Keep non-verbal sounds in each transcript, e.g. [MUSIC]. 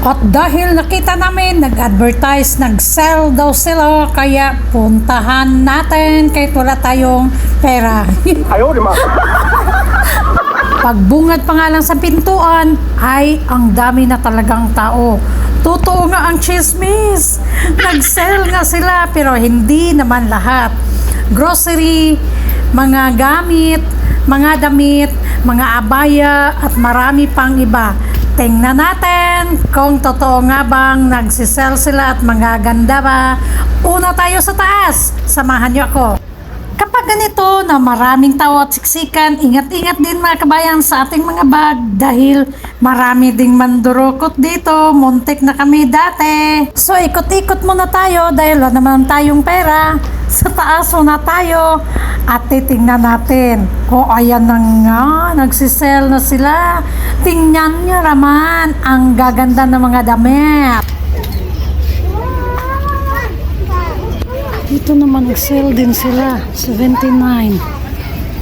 At dahil nakita namin nag-advertise, nag-sell daw sila, kaya puntahan natin kahit wala tayong pera. [LAUGHS] Ayaw, di ba? Pagbungad pa nga lang sa pintuan, ay ang dami na talagang tao. Totoo nga ang chismis. Nag-sell nga sila pero hindi naman lahat. Grocery, mga gamit, mga damit, mga abaya at marami pang iba. Tingnan natin! Kung totoo nga bang nagsisell sila at mga ganda ba. Una tayo sa taas. Samahan niyo ako. Ganito na maraming tao at siksikan, ingat-ingat din mga kabayan sa ating mga bag dahil marami ding mandurukot dito. Muntik na kami dati. So ikot-ikot muna tayo dahil wala naman tayong pera. [LAUGHS] Sa taas muna tayo at titingnan natin. O ayan na nga, nagsisell na sila. Tingnan nyo naman ang gaganda ng mga damit. Dito naman nag-sale din sila. 79.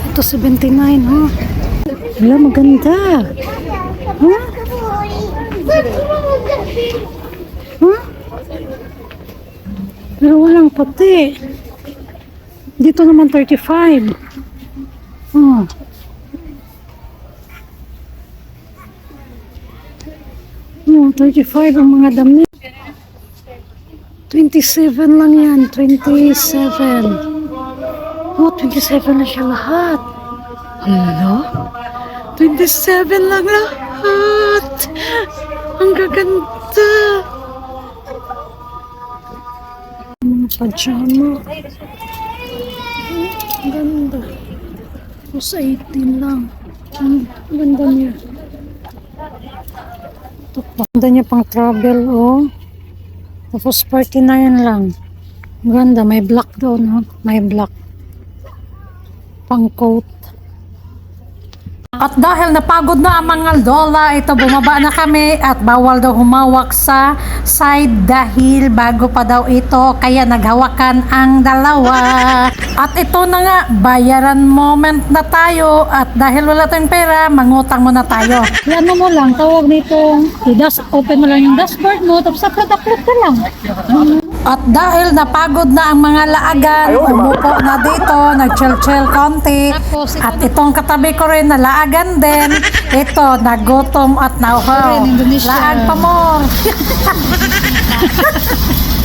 Ito 79, ha? Wala, maganda. Ha? Ha? Pero walang puti. Dito naman 35. Oh. Oh, 35 ang mga damit. 27 lang yan. 27. Oh, 27 na siya lahat. Hala? 27 lang lahat. Ang gaganda. Mga pajama. Ang ganda. Tapos 18 lang. Ang ganda niya. Ito. Ganda niya pang travel, oh. Tapos 49 lang. Ang Ganda, may black doon, ha? May black. Pang coat. At dahil napagod na ang mga lola, ito bumaba na kami at bawal daw humawak sa side dahil bago pa daw ito kaya naghawakan ang dalawa. At ito na nga, bayaran moment na tayo at dahil wala tayong pera, mangutang muna tayo. Ano mo lang, tawag nito, i-das, open mo lang yung dashboard mo, tapos upload-upload ka lang. At dahil napagod na ang mga laagan, umupo na dito, nag-chill-chill konti. At itong katabi ko rin na laagan din, ito, nagutom at nauhaw. Laag pa mo. [LAUGHS]